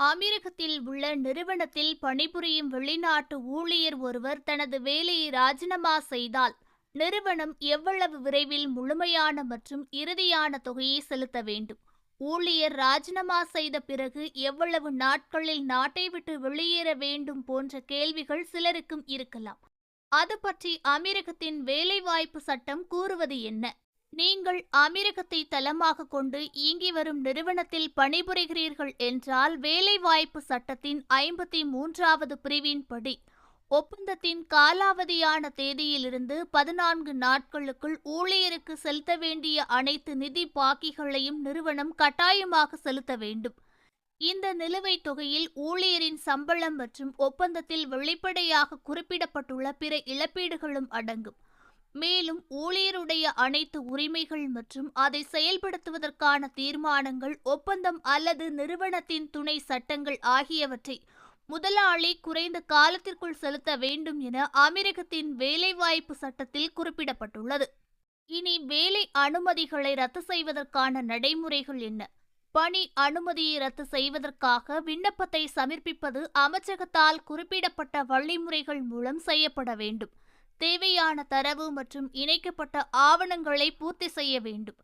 அமீரகத்தில் உள்ள நிறுவனத்தில் பணிபுரியும் வெளிநாட்டு ஊழியர் ஒருவர் தனது வேலையை ராஜினாமா செய்தால் நிறுவனம் எவ்வளவு விரைவில் முழுமையான மற்றும் இறுதியான தொகையை செலுத்த வேண்டும்? ஊழியர் ராஜினாமா செய்த பிறகு எவ்வளவு நாட்களில் நாட்டை விட்டு வெளியேற வேண்டும் போன்ற கேள்விகள் சிலருக்கும் இருக்கலாம். அது பற்றி அமீரகத்தின் வேலைவாய்ப்பு சட்டம் கூறுவது என்ன? நீங்கள் அமீரகத்தை தளமாக கொண்டு இயங்கி வரும் நிறுவனத்தில் பணிபுரிகிறீர்கள் என்றால் வேலைவாய்ப்பு சட்டத்தின் ஐம்பத்தி மூன்றாவது பிரிவின்படி ஒப்பந்தத்தின் காலாவதியான தேதியிலிருந்து பதினான்கு நாட்களுக்குள் ஊழியருக்கு செலுத்த வேண்டிய அனைத்து நிதி பாக்கிகளையும் நிறுவனம் கட்டாயமாக செலுத்த வேண்டும். இந்த நிலுவைத் தொகையில் ஊழியரின் சம்பளம் மற்றும் ஒப்பந்தத்தில் வெளிப்படையாக குறிப்பிடப்பட்டுள்ள பிற இழப்பீடுகளும் அடங்கும். மேலும் ஊழியருடைய அனைத்து உரிமைகள் மற்றும் அதை செயல்படுத்துவதற்கான தீர்மானங்கள் ஒப்பந்தம் அல்லது நிறுவனத்தின் துணை சட்டங்கள் ஆகியவற்றை முதலாளி குறைந்த காலத்திற்குள் செலுத்த வேண்டும் என அமெரிக்கத்தின் வேலைவாய்ப்பு சட்டத்தில் குறிப்பிடப்பட்டுள்ளது. இனி வேலை அனுமதிகளை ரத்து செய்வதற்கான நடைமுறைகள் என்ன? பணி அனுமதியை ரத்து செய்வதற்காக விண்ணப்பத்தை சமர்ப்பிப்பது அமைச்சகத்தால் குறிப்பிடப்பட்ட வழிமுறைகள் மூலம் செய்யப்பட வேண்டும். தேவையான தரவு மற்றும் இணைக்கப்பட்ட ஆவணங்களை பூர்த்தி செய்ய வேண்டும்.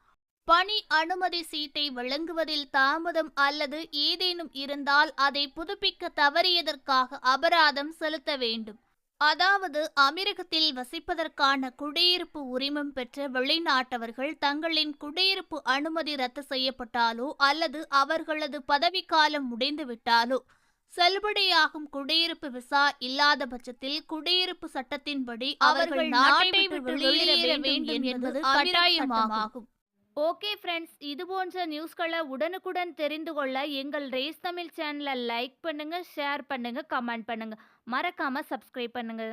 பணி அனுமதி சீட்டை வழங்குவதில் தாமதம் அல்லது ஏதேனும் இருந்தால் அதை புதுப்பிக்க தவறியதற்காக அபராதம் செலுத்த வேண்டும். அதாவது அமெரிக்கத்தில் வசிப்பதற்கான குடியிருப்பு உரிமம் பெற்ற வெளிநாட்டவர்கள் தங்களின் குடியிருப்பு அனுமதி ரத்து செய்யப்பட்டாலோ அல்லது அவர்களது பதவிக்காலம் முடிந்துவிட்டாலோ செல்லுபடியாகும் குடியிருப்பு விசா இல்லாத பட்சத்தில் குடியிருப்பு சட்டத்தின்படி அவர்கள் நாட்டை விட்டு வெளியேற வேண்டும் என்பது கட்டாயமாகும். ஓகே ஃப்ரெண்ட்ஸ் இது போன்ற நியூஸ்களை உடனுக்குடன் தெரிந்து கொள்ள எங்கள் ரேஸ் தமிழ் சேனலை லைக் பண்ணுங்க ஷேர் பண்ணுங்க கமெண்ட் பண்ணுங்க. மறக்காம சப்ஸ்கிரைப் பண்ணுங்க.